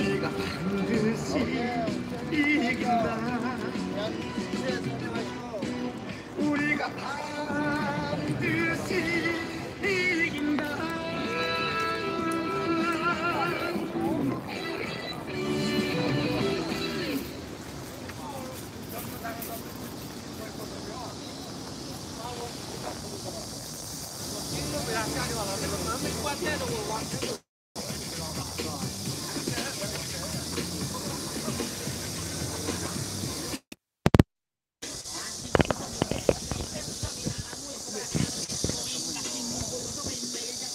우리가 반드시 이긴다. 우리가 반드시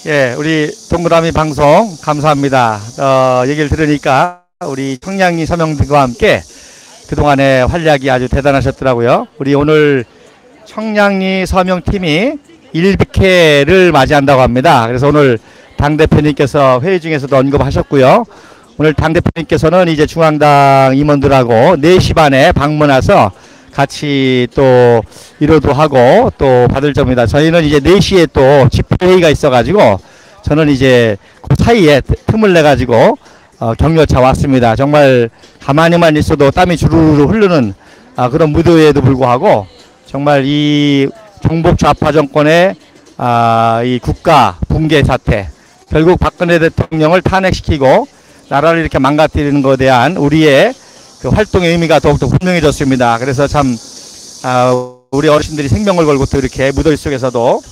예, 우리 동그라미 방송 감사합니다. 어, 얘기를 들으니까 우리 청량리 서명들과 함께 그동안에 활약이 아주 대단하셨더라고요. 우리 오늘 청량리 서명팀이 100회를 맞이한다고 합니다. 그래서 오늘 당대표님께서 회의 중에서도 언급하셨고요. 오늘 당대표님께서는 이제 중앙당 임원들하고 4시 반에 방문해서 같이 또 위로도 하고 또 받을 점이다. 저희는 이제 4시에 또 집회회의가 있어가지고 저는 이제 그 사이에 틈을 내가지고 어, 격려차 왔습니다. 정말 가만히만 있어도 땀이 주르르 흐르는 아, 그런 무더위에도 불구하고 정말 이 종북 좌파 정권의 아, 이 국가 붕괴 사태 결국 박근혜 대통령을 탄핵시키고 나라를 이렇게 망가뜨리는 것에 대한 우리의 그 활동의 의미가 더욱더 분명해졌습니다. 그래서 참 아, 우리 어르신들이 생명을 걸고 또 이렇게 무더위 속에서도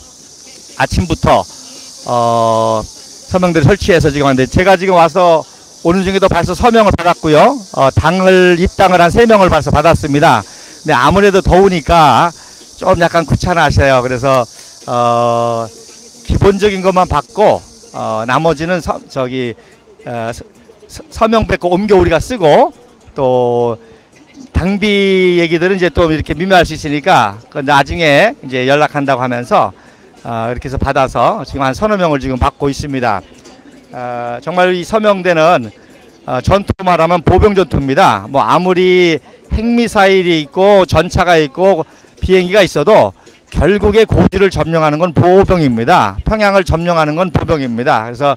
아침부터 어, 서명들을 설치해서 지금 왔는데 제가 지금 와서 오는 중에도 벌써 서명을 받았고요. 어, 당을 입당을 한 세 명을 벌써 받았습니다. 근데 아무래도 더우니까 좀 약간 귀찮아하셔요. 그래서 어, 기본적인 것만 받고 어, 나머지는 서, 저기 어, 서- 서- 서명 뺏고 옮겨 우리가 쓰고 또 당비 얘기들은 이제 또 이렇게 미묘할 수 있으니까 그 나중에 이제 연락한다고 하면서 어, 이렇게 해서 받아서 지금 한 서너 명을 지금 받고 있습니다. 어, 정말 이 서명대는 어, 전투 말하면 보병 전투입니다. 뭐 아무리 핵미사일이 있고 전차가 있고 비행기가 있어도 결국에 고지를 점령하는 건 보병입니다. 평양을 점령하는 건 보병입니다. 그래서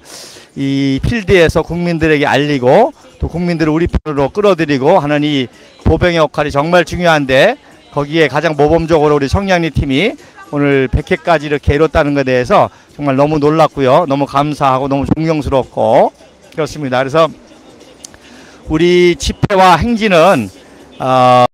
이 필드에서 국민들에게 알리고 또 국민들을 우리 편으로 끌어들이고 하는 이 보병의 역할이 정말 중요한데 거기에 가장 모범적으로 우리 성량리 팀이 오늘 100회까지 이렇게 이뤘다는 것에 대해서 정말 너무 놀랐고요. 너무 감사하고 너무 존경스럽고 그렇습니다. 그래서 우리 집회와 행진은 어,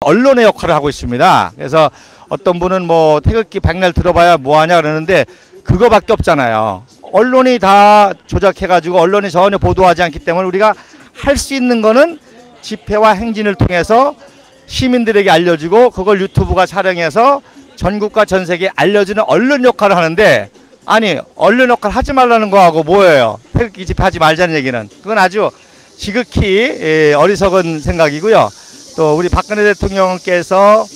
언론의 역할을 하고 있습니다. 그래서 어떤 분은 뭐 태극기 백날 들어봐야 뭐하냐 그러는데 그거밖에 없잖아요. 언론이 다 조작해가지고 언론이 전혀 보도하지 않기 때문에 우리가 할 수 있는 거는 집회와 행진을 통해서 시민들에게 알려주고 그걸 유튜브가 촬영해서 전국과 전 세계에 알려주는 언론 역할을 하는데 아니 언론 역할 하지 말라는 거하고 뭐예요? 태극기 집회하지 말자는 얘기는 그건 아주 지극히 예, 어리석은 생각이고요. 또 우리 박근혜 대통령께서 어,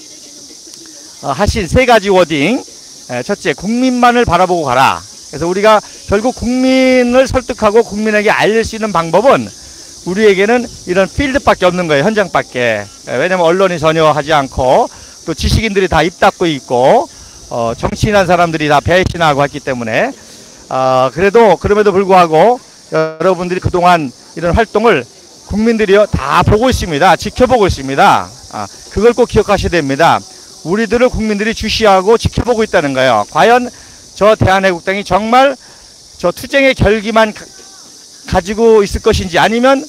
하신 세 가지 워딩 에, 첫째 국민만을 바라보고 가라. 그래서 우리가 결국 국민을 설득하고 국민에게 알릴 수 있는 방법은 우리에게는 이런 필드밖에 없는 거예요. 현장밖에. 에, 왜냐면 언론이 전혀 하지 않고 또 지식인들이 다 입 닫고 있고 어, 정치인한 사람들이 다 배신하고 했기 때문에 어, 그래도 그럼에도 불구하고 여러분들이 그동안 이런 활동을 국민들이요 다 보고 있습니다. 지켜보고 있습니다. 아, 그걸 꼭 기억하셔야 됩니다. 우리들을 국민들이 주시하고 지켜보고 있다는 거예요. 과연 저 대한애국당이 정말 저 투쟁의 결기만 가, 가지고 있을 것인지 아니면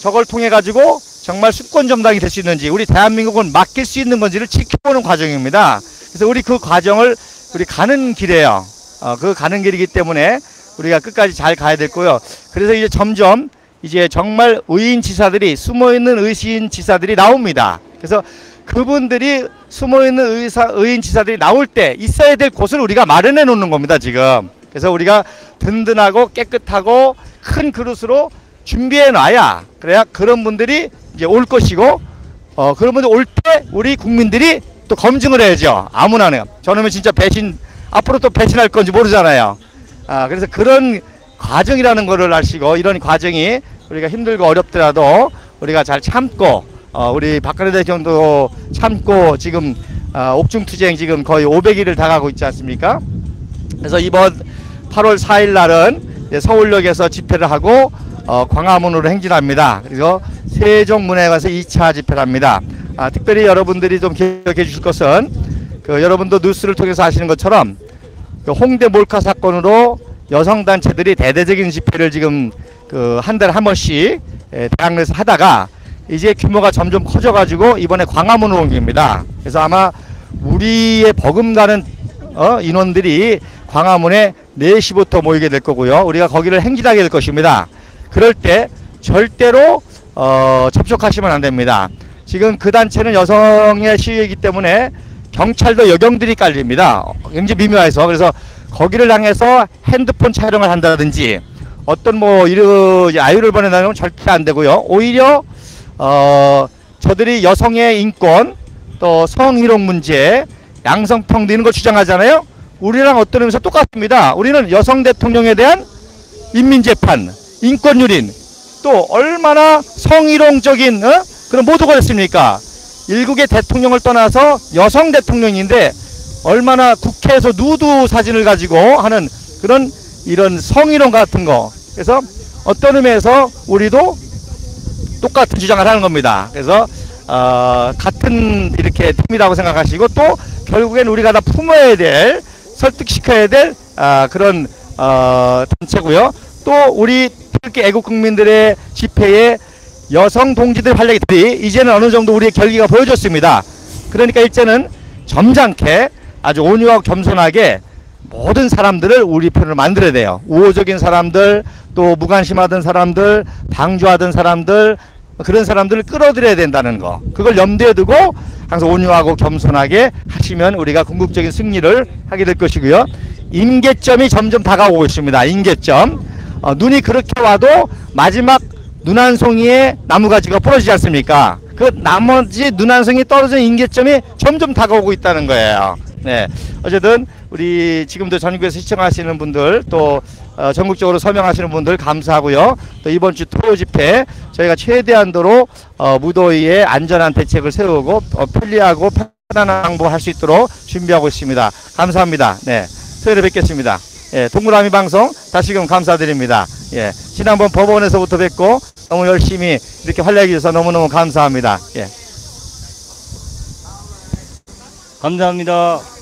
저걸 통해 가지고 정말 수권 정당이 될 수 있는지 우리 대한민국은 맡길 수 있는 건지를 지켜보는 과정입니다. 그래서 우리 그 과정을 우리 가는 길이에요. 어, 그 가는 길이기 때문에 우리가 끝까지 잘 가야 됐고요. 그래서 이제 점점 이제 정말 의인 지사들이 숨어 있는 의신 지사들이 나옵니다. 그래서 그분들이 숨어 있는 의사 의인 지사들이 나올 때 있어야 될 곳을 우리가 마련해 놓는 겁니다, 지금. 그래서 우리가 든든하고 깨끗하고 큰 그릇으로 준비해 놔야 그래야 그런 분들이 이제 올 것이고 어 그런 분들 올 때 우리 국민들이 또 검증을 해야죠. 아무나는 저놈이 진짜 배신 앞으로 또 배신할 건지 모르잖아요. 아 그래서 그런 과정이라는 거를 아시고 이런 과정이 우리가 힘들고 어렵더라도 우리가 잘 참고 어 우리 박근혜 대통령도 참고 지금 어 옥중 투쟁 지금 거의 500일을 다가고 있지 않습니까? 그래서 이번 8월 4일 날은 서울역에서 집회를 하고 어, 광화문으로 행진합니다. 그리고 세종문화에 가서 2차 집회를 합니다. 아, 특별히 여러분들이 좀 기억해 주실 것은 그 여러분도 뉴스를 통해서 아시는 것처럼 그 홍대 몰카 사건으로 여성 단체들이 대대적인 집회를 지금 그 한 달에 한 번씩 에, 대학로에서 하다가 이제 규모가 점점 커져가지고 이번에 광화문으로 옮깁니다. 그래서 아마 우리의 버금가는 어, 인원들이 광화문에 4시부터 모이게 될 거고요. 우리가 거기를 행진하게 될 것입니다. 그럴 때 절대로 어, 접촉하시면 안 됩니다. 지금 그 단체는 여성의 시위이기 때문에 경찰도 여경들이 깔립니다. 굉장히 미묘해서 그래서 거기를 향해서 핸드폰 촬영을 한다든지 어떤 뭐 이런 아유를 건 절대 안 되고요. 오히려 어 저들이 여성의 인권 또 성희롱 문제 양성평등 이런 걸 주장하잖아요. 우리랑 어떤 의미에서 똑같습니다. 우리는 여성 대통령에 대한 인민재판, 인권유린 또 얼마나 성희롱적인 어? 그런 모두가 됐습니까? 일국의 대통령을 떠나서 여성 대통령인데 얼마나 국회에서 누드 사진을 가지고 하는 그런 이런 성희롱 같은 거. 그래서 어떤 의미에서 우리도 똑같은 주장을 하는 겁니다. 그래서 어, 같은 이렇게 팀이라고 생각하시고 또 결국엔 우리가 다 품어야 될 설득시켜야 될 아, 그런 어, 단체고요. 또 우리 특히 애국 국민들의 집회에 여성 동지들 활약들이 이제는 어느 정도 우리의 결기가 보여줬습니다. 그러니까 이제는 점잖게 아주 온유하고 겸손하게 모든 사람들을 우리 편으로 만들어야 돼요. 우호적인 사람들, 또 무관심하던 사람들, 방조하던 사람들, 그런 사람들을 끌어들여야 된다는 거. 그걸 염두에 두고 항상 온유하고 겸손하게 하시면 우리가 궁극적인 승리를 하게 될 것이고요. 임계점이 점점 다가오고 있습니다. 임계점. 어, 눈이 그렇게 와도 마지막 눈 한 송이에 나무가지가 부러지지 않습니까? 그 나머지 눈 한 송이 떨어진 임계점이 점점 다가오고 있다는 거예요. 네. 어쨌든 우리 지금도 전국에서 시청하시는 분들 또 어, 전국적으로 서명하시는 분들 감사하고요. 또 이번 주 토요 집회 저희가 최대한도로 어, 무더위에 안전한 대책을 세우고 어, 편리하고 편안한 항복할 수 있도록 준비하고 있습니다. 감사합니다. 네. 토요일에 뵙겠습니다. 예, 동그라미 방송 다시금 감사드립니다. 예, 지난번 법원에서부터 뵙고 너무 열심히 이렇게 활약해 주셔서 너무너무 감사합니다. 예. 감사합니다.